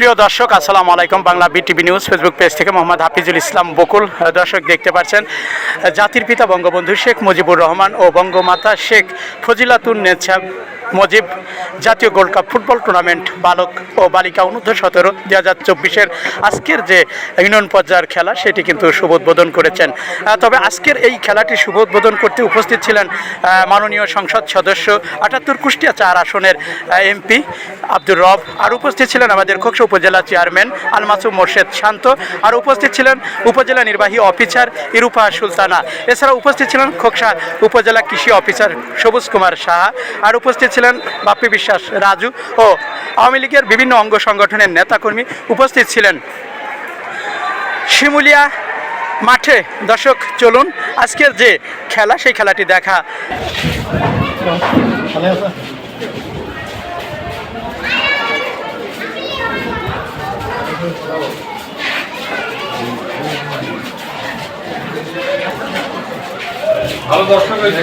সুপ্রিয় দর্শক, আসসালামু আলাইকুম। Bangla BTV news Facebook page থেকে মোহাম্মদ হাফিজুল ইসলাম বকুল দর্শক দেখতে পাচ্ছেন জাতির পিতা বঙ্গবন্ধু শেখ মুজিবুর রহমান ও বঙ্গমাতা শেখ ফজিলাতুন নেছা মুজিব, জাতীয় গোল্ড কাপ ফুটবল টুর্নামেন্ট বালক ও বালিকা অনূর্ধ্ব সতেরো দুই হাজার চব্বিশের আজকের যে ইউনিয়ন পর্যায়ের খেলা, সেটি কিন্তু শুভ উদ্বোধন করেছেন। তবে আজকের এই খেলাটি শুভ উদ্বোধন করতে উপস্থিত ছিলেন মাননীয় সংসদ সদস্য আটাত্তর কুষ্টিয়া চার আসনের এমপি আব্দুর রব। আর উপস্থিত ছিলেন আমাদের খোকসা উপজেলা চেয়ারম্যান আলমাসুম মোর্শেদ শান্ত। আর উপস্থিত ছিলেন উপজেলা নির্বাহী অফিসার ইরুফা সুলতানা। এছাড়া উপস্থিত ছিলেন খোকসা উপজেলা কৃষি অফিসার সবুজ কুমার সাহা। আর উপস্থিত ছিলেন বাপ্পি বিশ্বাস রাজু ও আওয়ামী লীগের বিভিন্ন অঙ্গ সংগঠনের নেতাকর্মী উপস্থিত ছিলেন। শিমুলিয়া মাঠে দর্শক, চলুন আজকের যে খেলা, সেই খেলাটি দেখা। ভালো দর্শক হয়েছে।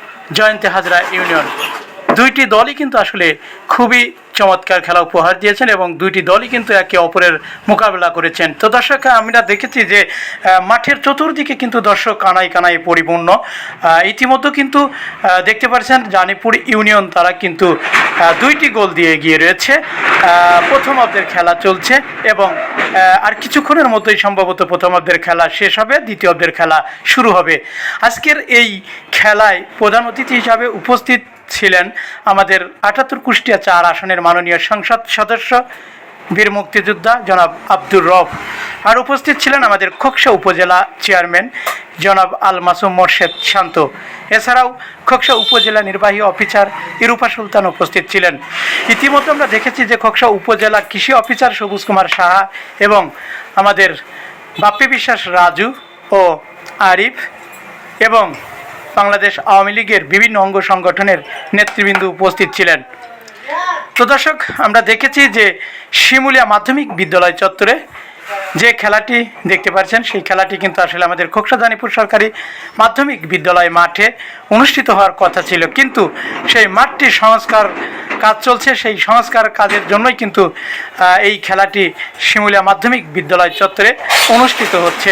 জয়ন্তী হাজরা ইউনিয়ন। দুইটি দলই কিন্তু আসলে খুবই চমৎকার খেলা উপহার দিয়েছেন এবং দুইটি দলই কিন্তু একে অপরের মোকাবেলা করেছেন। তো দর্শক, আমরা দেখেছি যে মাঠের চতুর্দিকে কিন্তু দর্শক কানাই কানাই পরিপূর্ণ। ইতিমধ্যে কিন্তু দেখতে পাচ্ছেন জানিপুর ইউনিয়ন তারা কিন্তু দুইটি গোল দিয়ে এগিয়ে রয়েছে। প্রথম অর্ধের খেলা চলছে এবং আর কিছুক্ষণের মতোই সম্ভবত প্রথম অর্ধের খেলা শেষ হবে দ্বিতীয় অর্ধের খেলা শুরু হবে। আজকের এই খেলায় প্রধান অতিথি হিসাবে উপস্থিত ছিলেন আমাদের আটাত্তর কুষ্টিয়া চার আসনের মাননীয় সংসদ সদস্য, বীর মুক্তিযোদ্ধা জনাব আব্দুর রফ আর উপস্থিত ছিলেন আমাদের খোকসা উপজেলা চেয়ারম্যান জনাব আল মাসুম মোর্শেদ শান্ত। এছাড়াও খোকসা উপজেলা নির্বাহী অফিসার ইরুফা সুলতান উপস্থিত ছিলেন। ইতিমধ্যে আমরা দেখেছি যে খোকসা উপজেলা কৃষি অফিসার সবুজ কুমার সাহা এবং আমাদের বাপ্পি বিশ্বাস রাজু ও আরিফ এবং বাংলাদেশ আওয়ামী লীগের বিভিন্ন অঙ্গ সংগঠনের নেতৃবৃন্দ উপস্থিত ছিলেন। তো দর্শক, আমরা দেখেছি যে শিমুলিয়া মাধ্যমিক বিদ্যালয় চত্বরে যে খেলাটি দেখতে পাচ্ছেন, সেই খেলাটি কিন্তু আসলে আমাদের খোকসাদানিপুর সরকারি মাধ্যমিক বিদ্যালয় মাঠে অনুষ্ঠিত হওয়ার কথা ছিল। কিন্তু সেই মাঠটি সংস্কার কাজ চলছে, সেই সংস্কার কাজের জন্যই কিন্তু এই খেলাটি শিমুলিয়া মাধ্যমিক বিদ্যালয় চত্বরে অনুষ্ঠিত হচ্ছে।